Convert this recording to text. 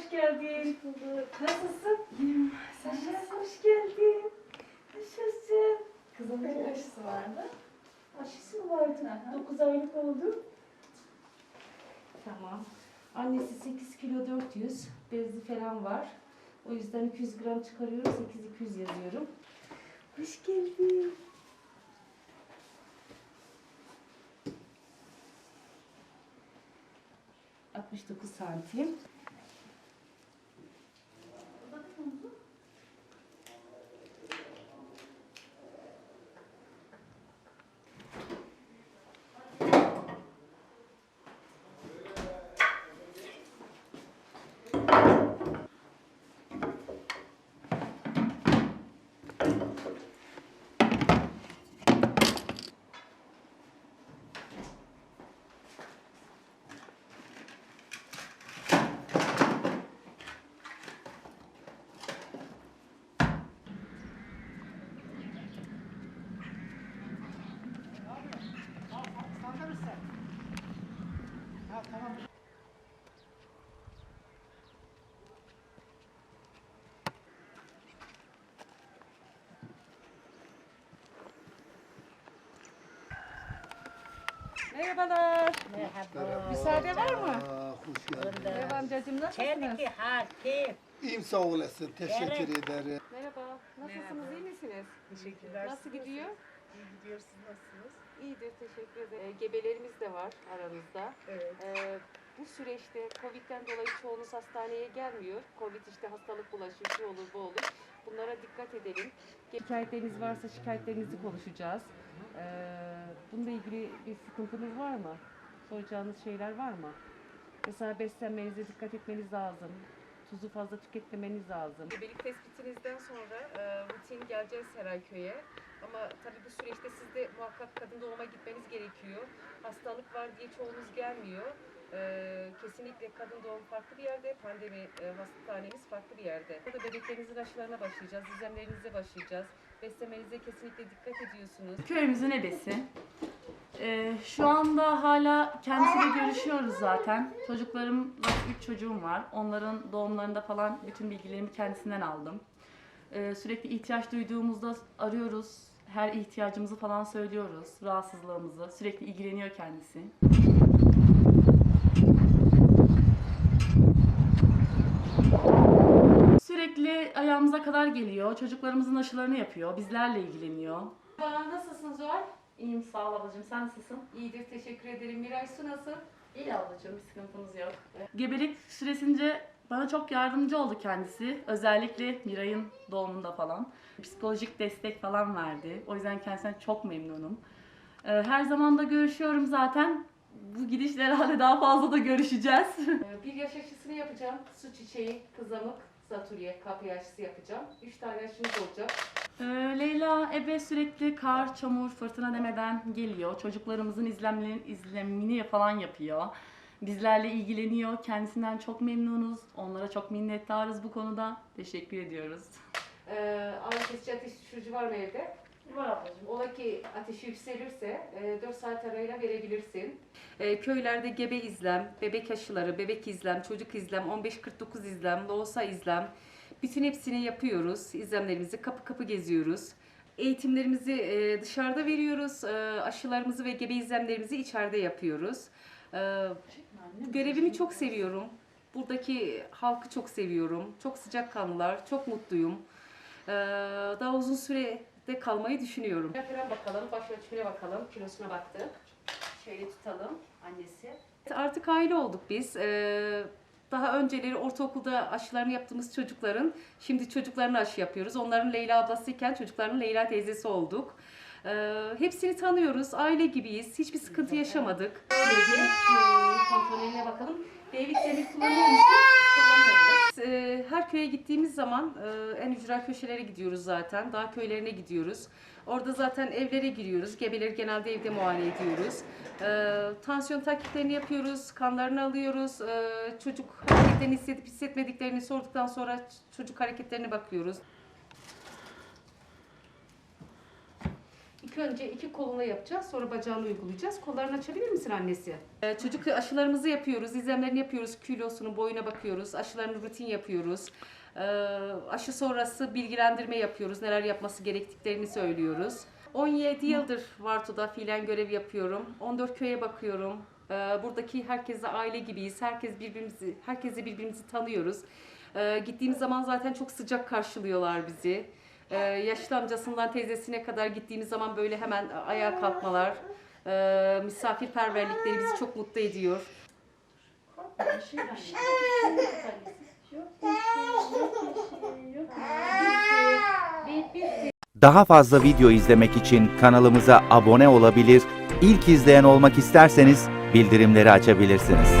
hoş geldin. Nasılsın? İyiyim. Sen nasılsın? Hoş geldin. Nasılsın? Kızımın bir aşısı vardı. Aşısı mı vardı? Hı. 9 aylık oldu. Tamam. Annesi 8 kilo 400. Bezi falan var. O yüzden 200 gram çıkarıyorum. 8 200 yazıyorum. Hoş geldin. ...69 santim. Merhabalar. Merhaba. Müsaade var mı? Aa, hoş geldin. Merhaba amcacığım nasılsınız? Çeliki hal, keyif. İyiyim sağ olasın. Teşekkür ederim. Merhaba. Nasılsınız? iyi misiniz? Teşekkürler. Nasıl gidiyor? İyi gidiyor. Siz nasılsınız? İyidir teşekkür ederim. Ee, gebelerimiz de var aranızda. Evet. Ee, bu süreçte Covid'den dolayı çoğunuz hastaneye gelmiyor. Covid işte hastalık bulaşır, şu olur, bu olur. Bunlara dikkat edelim. Şikayetleriniz varsa şikayetlerinizi konuşacağız. Ee, bununla ilgili bir sıkıntınız var mı? Soracağınız şeyler var mı? Mesela beslenmenize dikkat etmeniz lazım. Tuzu fazla tüketmemeniz lazım. Gebelik tespitinizden sonra e, rutin geleceğiz Serayköy'e. Ama tabii bu süreçte siz de muhakkak kadın doğuma gitmeniz gerekiyor. Hastalık var diye çoğunuz gelmiyor. Ee, kesinlikle kadın doğum farklı bir yerde, pandemi e, hastanemiz farklı bir yerde. Burada bebeklerinizin aşılarına başlayacağız, izlemlerinize başlayacağız. Beslemenize kesinlikle dikkat ediyorsunuz. Köyümüzün ebesi. Ee, şu anda hala kendisiyle görüşüyoruz zaten. Çocuklarımla üç çocuğum var. Onların doğumlarında falan bütün bilgilerimi kendisinden aldım. Ee, sürekli ihtiyaç duyduğumuzda arıyoruz. Her ihtiyacımızı falan söylüyoruz. Rahatsızlığımızı. Sürekli ilgileniyor kendisi. Sürekli ayağımıza kadar geliyor. Çocuklarımızın aşılarını yapıyor. Bizlerle ilgileniyor. Bana nasılsın Zuhal? İyiyim sağ ol ablacığım. Sen nasılsın? İyidir, teşekkür ederim. Miray Su nasıl? İyi ablacığım bir sıkıntımız yok. Gebelik süresince bana çok yardımcı oldu kendisi. Özellikle Miray'ın doğumunda falan. Psikolojik destek falan verdi. O yüzden kendisinden çok memnunum. Ee, Her zaman da görüşüyorum zaten. Bu gidişle herhalde daha fazla da görüşeceğiz. Ee, Bir yaş aşısını yapacağım. Su çiçeği, kızamık, zatürre, kapya aşısı yapacağım. Üç tane aşımız olacak. Ee, Leyla ebe sürekli kar, çamur, fırtına demeden geliyor. Çocuklarımızın izlemlerin izlemini falan yapıyor. Bizlerle ilgileniyor. Kendisinden çok memnunuz. Onlara çok minnettarız bu konuda. Teşekkür ediyoruz. Ee, ateş düşürücü var mı evde? Var ablacığım. Ola ki ateşi yükselirse e, 4 saat arayla verebilirsin. E, köylerde gebe izlem, bebek aşıları, bebek izlem, çocuk izlem, 15-49 izlem, loğusa izlem. Bütün hepsini yapıyoruz. İzlemlerimizi kapı kapı geziyoruz. Eğitimlerimizi e, dışarıda veriyoruz. E, aşılarımızı ve gebe izlemlerimizi içeride yapıyoruz. E, görevimi çok seviyorum. Buradaki halkı çok seviyorum. Çok sıcakkanlılar, çok mutluyum. Ee, daha uzun sürede kalmayı düşünüyorum. Falan bakalım, baş ölçümüne bakalım, kilosuna baktık. Şöyle tutalım annesi. Artık aile olduk biz. Ee, daha önceleri ortaokulda aşılarını yaptığımız çocukların, şimdi çocuklarına aşı yapıyoruz. Onların Leyla ablasıyken çocukların Leyla teyzesi olduk. Ee, hepsini tanıyoruz, aile gibiyiz. Hiçbir sıkıntı yaşamadık. Ee, kontrolüne bakalım. D vitamini kullanıyor musun? Köye gittiğimiz zaman e, en ücra köşelere gidiyoruz zaten. Dağ köylerine gidiyoruz. Orada zaten evlere giriyoruz. Gebeleri genelde evde muayene ediyoruz. Ee, Tansiyon takiplerini yapıyoruz. Kanlarını alıyoruz. Ee, Çocuk hareketlerini hissedip hissetmediklerini sorduktan sonra çocuk hareketlerine bakıyoruz. İlk önce iki koluna yapacağız, sonra bacağını uygulayacağız. Kollarını açabilir misin annesi? Ee, çocuk aşılarımızı yapıyoruz, izlemlerini yapıyoruz, kilosunu, boyuna bakıyoruz, aşılarını rutin yapıyoruz. Ee, aşı sonrası bilgilendirme yapıyoruz, neler yapması gerektiklerini söylüyoruz. 17 yıldır Varto'da fiilen görev yapıyorum. 14 köye bakıyorum. Ee, buradaki herkesle aile gibiyiz. Herkes birbirimizi, herkesi birbirimizi tanıyoruz. Ee, gittiğimiz zaman zaten çok sıcak karşılıyorlar bizi. Ee, yaşlı amcasından teyzesine kadar gittiğimiz zaman böyle hemen ayağa kalkmalar, e, misafirperverlikleri bizi çok mutlu ediyor. Daha fazla video izlemek için kanalımıza abone olabilir, ilk izleyen olmak isterseniz bildirimleri açabilirsiniz.